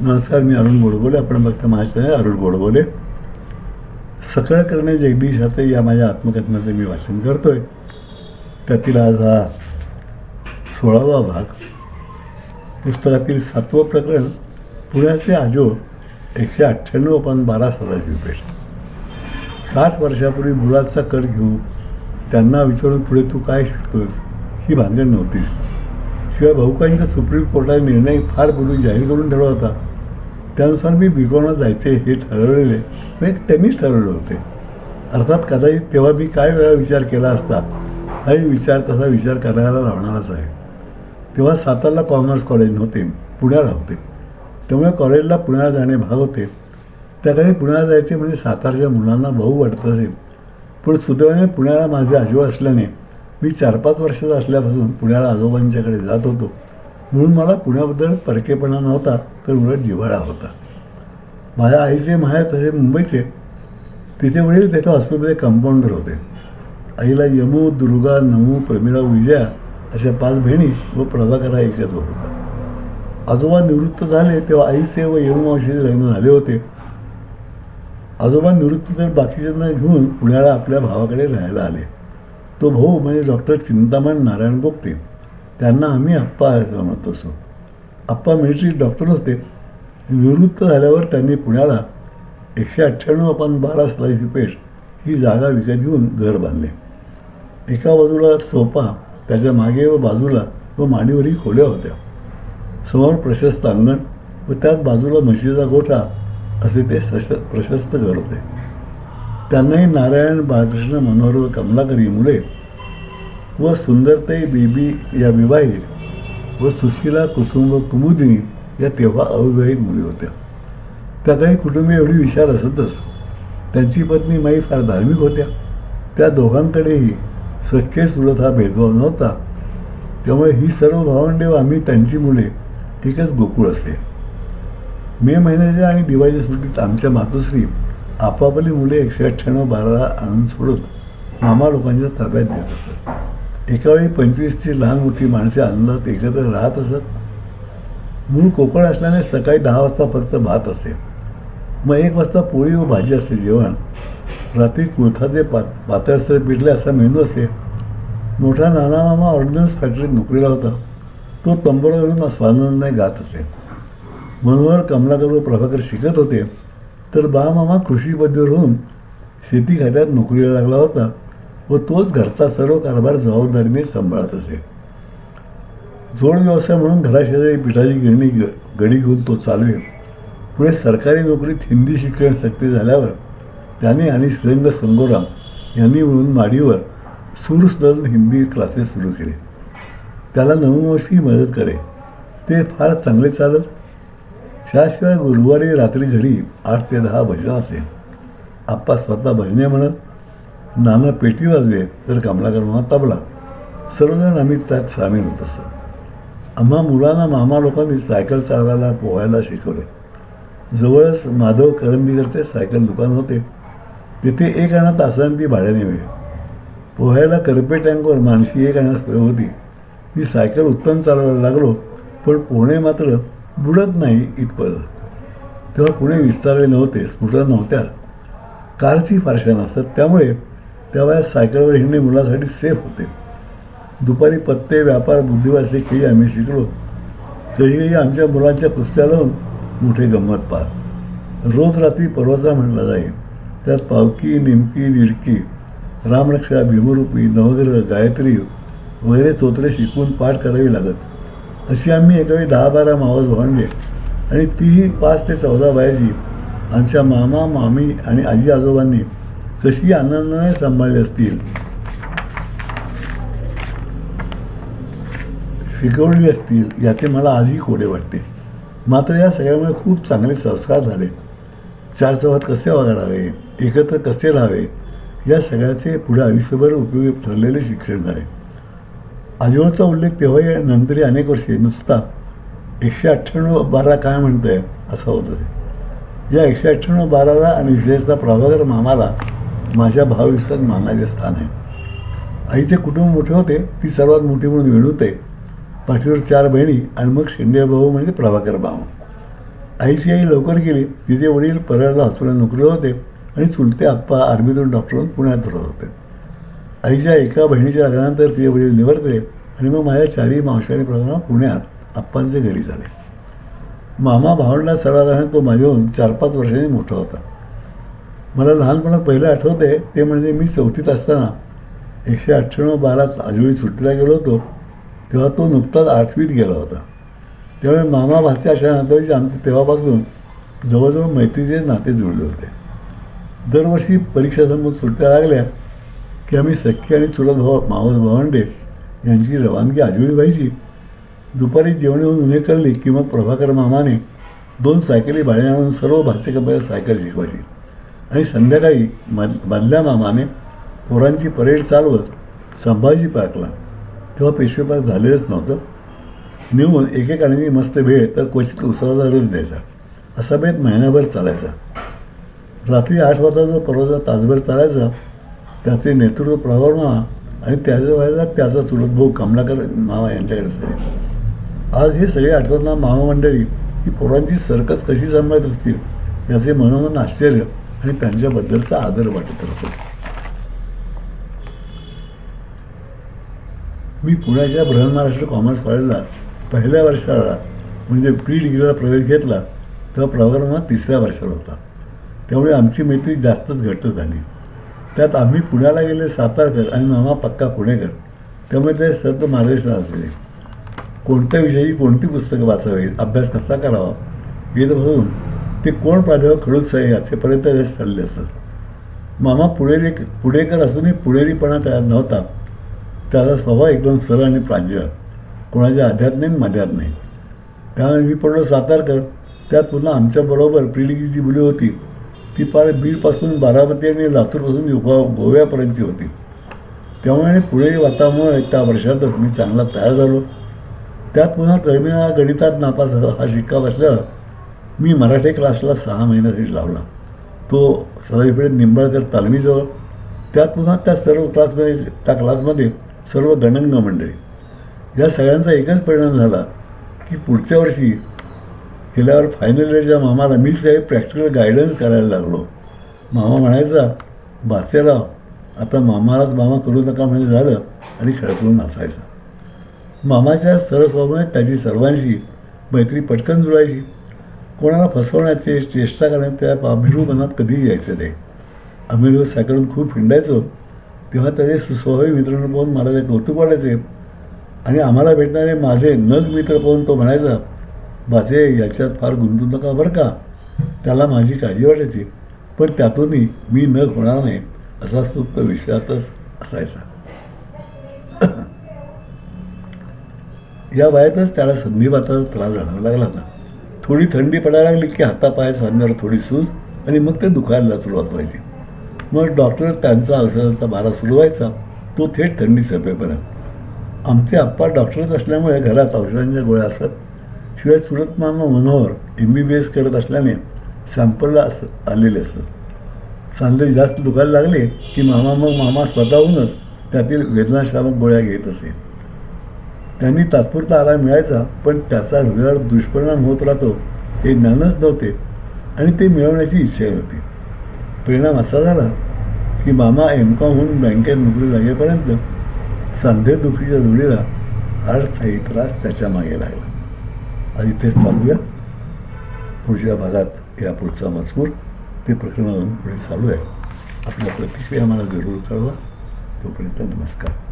नमस्कार मी अरुण गोडबोले. आपण बघता माझ्या अरुण गोडबोले. सकळ करणे जगदीशाचे या माझ्या आत्मकथनाचे मी वाचन करतोय. त्यातील आज हा सोळावा भाग. पुस्तकातील सातवं प्रकरण पुण्याचे आजो एकशे अठ्ठ्याण्णव पण बारा सदाशिव पेठ. साठ वर्षापूर्वी मुलाचा कर घेऊ त्यांना विचारून पुढे तू काय शिकतोस ही भानगड नव्हती. शिवाय भाऊकांच्या सुप्रीम कोर्टाने निर्णय फार पूर्वी जाहीर करून ठेवला होता. त्यानुसार मी बिकॉनला जायचे हे ठरवलेले मी त्यांनीच ठरवले होते. अर्थात कदाचित तेव्हा मी काय वेळा विचार केला असता हाही विचार तसा विचार करायला लावणारच आहे. तेव्हा सातारला कॉमर्स कॉलेज नव्हते पुण्याला होते. त्यामुळे कॉलेजला पुण्याला जाणे भाग होते. त्याकडे पुण्याला जायचे म्हणजे सातारच्या मुलांना भाऊ वाटत असेल पण सुदैवाने पुण्याला माझे आजोबा असल्याने मी चार पाच वर्षाचा असल्यापासून पुण्याला आजोबांच्याकडे जात होतो. म्हणून मला पुण्याबद्दल परकेपणा नव्हता तर उलट जिव्हाळा होता. माझ्या आईचे माहेर तसे मुंबईचे. तिथे वडील त्याच्या हॉस्पिटलमध्ये कंपाऊंडर होते. आईला यमू दुर्गा नमू प्रमिला विजया अशा पाच बहिणी व प्रभाकरा एकच होता. आजोबा निवृत्त झाले तेव्हा आईचे व यमुमावशीचे लग्न झाले होते. आजोबा निवृत्त तर बाकीच्यांना घेऊन पुण्याला आपल्या भावाकडे राहायला आले. तो भाऊ म्हणजे डॉक्टर चिंतामण नारायण गोपते त्यांना आम्ही आप्पा म्हणत असो. आप्पा मिलिटरी डॉक्टर होते. निवृत्त झाल्यावर त्यांनी पुण्याला एकशे अठ्ठ्याण्णव आपण बारा स्लाईस पेठ ही जागा विकत घेऊन घर बांधले. एका बाजूला सोपा त्याच्यामागे व बाजूला व माडीवरही खोल्या होत्या. समोर प्रशस्त अंगण व त्याच बाजूला म्हशीचा गोठा असे ते सश प्रशस्त घर होते. त्यांनाही नारायण बाळकृष्ण मनोहर व मुले व सुंदरताई बेबी या विवाहित व सुशीला कुसुम व कुमुदिनी या तेव्हा अविवाहित मुली होत्या. त्या काही कुटुंबीय एवढी विशाल असतच त्यांची पत्नी माई फार धार्मिक होत्या. त्या दोघांकडेही सख्खे चुलत हा भेदभाव नव्हता. त्यामुळे ही सर्व भावंडे व आम्ही त्यांची मुले एकच गोकुळ असे मे महिन्याच्या आणि दिवाळीच्या सुट्टीत आमच्या मातोश्री आपापली मुले एकशे अठ्ठ्याण्णव बाराला आणून सोडून मामा लोकांच्या ताब्यात देत असत. एकावेळी पंचवीस ती लहान मोठी माणसे आनंदात एकत्र राहत असत. मूळ कोकण असल्याने सकाळी दहा वाजता फक्त भात असे. मग एक वाजता पोळी व भाजी असते जेवण. रात्री कुळथाचे पात पातळसर पिठले असा मेनू असे मोठा नाना मामा ऑर्डिनन्स फॅक्टरीत नोकरीला होता. तो तंबोरावरून स्वानंदाने गात असे. मनोहर कमलाकर व प्रभाकर शिकत होते. तर बामामा कृषीपदवीवर कृषी होऊन शेती खात्यात नोकरीला लागला होता व तोच घरचा सर्व कारभार जबाबदारीने सांभाळत असे. जोड व्यवसाय म्हणून घराशेजारी पिठाची गिरणी ग गडी घेऊन तो चालवे पुढे सरकारी नोकरीत हिंदी शिक्षण सक्ती झाल्यावर त्याने आणि श्रीरंग संगोराम यांनी मिळून माडीवर सूरसदल हिंदी क्लासेस सुरू केले. त्याला नवमवर्षी मदत करे. ते फार चांगले चालत त्याशिवाय गुरुवारी रात्री घरी आठ ते दहा भजनं असे आप्पा स्वतः भजने म्हणत नाना पेटी वाजले तर कमलाकर म्हणत तबला. सर्वजण आम्ही त्यात सामील होत असत. आम्हा मुलांना मामा लोकांनी सायकल चालवायला पोहायला शिकवले. जवळच माधव करंदीकरचे सायकल दुकान होते. तिथे एक आणा तासांती ती भाड्याने मिळे पोहायला करपे टँकवर माणशी एक आणा सोय होती. मी सायकल उत्तम चालवायला लागलो पण पोहणे मात्र बुडत नाही इथपर्यंत तेव्हा पुणे विस्तारले नव्हते स्कूटर नव्हत्या. कारची फारशा नसतात त्यामुळे त्या सायकलवर हिंडणे मुलासाठी सेफ होते. दुपारी पत्ते व्यापार बुद्धिवाचे खेळी आम्ही शिकलो. कधी कधी आमच्या मुलांच्या कुस्त्या लावून मोठे गंमत पाहत रोज रात्री परवाचा म्हटला जाईल त्यात पावकी निमकी निडकी रामरक्षा भीमरूपी नवग्रह गायत्री वगैरे तोत्रे शिकवून पाठ करावी लागत. अशी आम्ही एकावेळी दहा बारा मावस भावंडे आणि तीही पाच ते चौदा वयाची आमच्या मामा मामी आणि आजी आजोबांनी कशी आनंदाने सांभाळली असतील. शिकवली असतील याचे मला आजही कोडे वाटते. मात्र या सगळ्यामुळे खूप चांगले संस्कार झाले. चार चौहात कसे वागावे एकत्र कसे राहावे या सगळ्याचे पुढे आयुष्यभर उपयोगी ठरलेले शिक्षण झाले. आजोळचा उल्लेख तेव्हाही नंतरही अनेक वर्षे नुसता एकशे अठ्ठ्याण्णव बारा काय म्हणतं आहे असं होतं या एकशे अठ्ठ्याण्णव बाराला आणि विशेषतः प्रभाकर मामाला माझ्या भावविश्वात मानाचे स्थान आहे. आईचे कुटुंब मोठे होते ती सर्वात मोठी म्हणून विणूते. पाठीवर चार बहिणी आणि मग शिंदे भाऊ म्हणजे प्रभाकर भाऊ आईची आई लवकर गेली तिचे वडील परळला हॉस्पिटल नोकरीला होते आणि चुलते आप्पा आर्मीतून डॉक्टर होऊन पुण्यात राहत होते. आईच्या एका बहिणीच्या लग्नानंतर तिचे वडील निवडले आणि मग माझ्या चारही मावशांनी प्रमाणात पुण्यात आप्पांचे घरी झाले. मामा भावंडा सर्वात तो माझ्याहून चार पाच वर्षांनी मोठा होता. मला लहानपणात पहिलं आठवते ते म्हणजे मी चौथीत असताना एकशे अठ्ठ्याण्णव बारात आजोळी सुट्टीला गेलो होतो तेव्हा तो नुकताच आठवीत गेला होता. त्यामुळे मामा भाचे अशा नात्याचे आमचे तेव्हापासून जवळजवळ मैत्रीचे नाते जुळले होते. दरवर्षी परीक्षासमोर सुट्ट्या लागल्या की आम्ही सख्खी आणि चुलत भाऊ मावस भावंडे यांची रवानगी आजोळी व्हायची. दुपारी जेवण येऊन उन्हे करली की मग प्रभाकर मामाने दोन सायकली भाड्याने आणून सर्व भाष्य सायकल शिकवायची. आणि संध्याकाळी मध मधल्या मामाने पोरांची परेड चालवत संभाजी पार्कला. तेव्हा पेशवे पार्क झालेलंच नव्हतं. नेऊन एकेकाणी मस्त भेळ तर क्वचित उसाचा रस द्यायचा. असा बेत महिनाभर चालायचा. रात्री आठ वाजता जो परवाचा तासभर चालायचा त्याचे नेतृत्व प्रभाव मामा आणि त्याच्या व्हायचा त्याचा चुलत भाऊ कमलाकर मामा यांच्याकडे आहे आज हे सगळे आठवतना मामा मंडळी ही पोरांची सर्कस कशी सांभाळत असतील याचे मनोमन आश्चर्य आणि त्यांच्याबद्दलचा आदर वाटत राहतो मी पुण्याच्या बृहन्महाराष्ट्र कॉमर्स कॉलेजला पहिल्या वर्षाला म्हणजे प्री डिग्रीला प्रवेश घेतला तेव्हा प्रवर्ग तिसऱ्या वर्षाला होता. त्यामुळे आमची मैत्री जास्तच घट्ट झाली. त्यात आम्ही पुण्याला गेले सातारकर आणि मामा पक्का पुणेकर. त्यामुळे ते सतत मार्गदर्शन असले. कोणत्या विषयी कोणती पुस्तकं वाचावी अभ्यास कसा करावा? येतपासून ते कोण प्राध्यापक खडूस आहे याचेपर्यंत ते चालले असत मामा पुणेरी पुणेकर असूनही पुणेरीपणा त्यात नव्हता. त्याचा स्वभाव एकदम सरळ आणि प्रांजळ. कोणाच्या आध्यात नाही मध्यात नाही. त्यामुळे मी पडलो सातारकर. त्यात पुन्हा आमच्याबरोबर प्रिडिगीची मुली होती. ती पार बीडपासून बारामती आणि लातूरपासून गोवा गोव्यापर्यंतची होती. त्यामुळे आणि पुढे वातावरण त्या वर्षातच मी चांगला तयार झालो. त्यात पुन्हा दरम्यान गणितात नापास हा शिक्का बसल्यावर मी मराठी क्लासला सहा महिन्यासाठी लावला. तो सदाईकडे निंबाळकर तालमीजवळ. त्यात पुन्हा त्या सर्व क्लासमध्ये त्या क्लासमध्ये सर्व गणंग मंडळी. या सगळ्यांचा एकच परिणाम झाला की पुढच्या वर्षी गेल्यावर फायनल इयरच्या मामाला मीच काही प्रॅक्टिकल गायडन्स करायला लागलो. मामा म्हणायचा बाचेराव आता मामालाच मामा करू नका म्हणजे झालं आणि खळकळून नाचायचा. मामाच्या सरळ त्याची सर्वांशी मैत्री पटकन जुळायची. कोणाला फसवण्याची चेष्टा करण्यात त्या अभिरू मनात कधीही यायचं ते आम्ही रोज सायकलून खूप हिंडायचो तेव्हा त्याचे सुस्वभावी मित्रांना पाहून मला ते कौतुक वाटायचे. आणि आम्हाला भेटणारे माझे नग मित्र पाहून तो म्हणायचा माझे याच्यात फार गुंतू नका बरं का. त्याला माझी काळजी वाटायची. पण त्यातूनही मी न होणार नाही असा सुप्त विश्वासच असायचा. या वयातच त्याला संधिवाताचा त्रास जाणवा लागला होता. थोडी थंडी पडायला लागली की हातापाय सांगणार थोडी सूज आणि मग ते दुखायला सुरुवात व्हायची. मग डॉक्टर त्यांचा औषधाचा बारा सुरू व्हायचा. तो थेट थंडी सपेपर्यंत आमचे आप्पा डॉक्टरच असल्यामुळे घरात औषधांच्या गोळ्या असतात शिवाय सुरत मामा Manohar M B B S करत असल्याने सॅम्पलला असं आलेले असत. सांधे जास्त दुखायला लागले की मामा मग मामा स्वतःहूनच त्यातील वेदनाश्रामक गोळ्या घेत असे. त्यांनी तात्पुरता आराम मिळायचा पण त्याचा हृदयावर दुष्परिणाम होत राहतो हे ज्ञानच नव्हते आणि ते मिळवण्याची इच्छा होती. परिणाम असा झाला की मामा एम कॉम होऊन बँकेत नोकरी लागेपर्यंत सांधे दुखीच्या जोडीला हार्टचाही त्रास त्याच्यामागे लागला. आज इथेच थांबूया पुढच्या भागात या पुढचा मजकूर. ते प्रकरण पुढे चालू आहे. आपल्या प्रतिक्रिया मला जरूर कळवा. तोपर्यंत नमस्कार.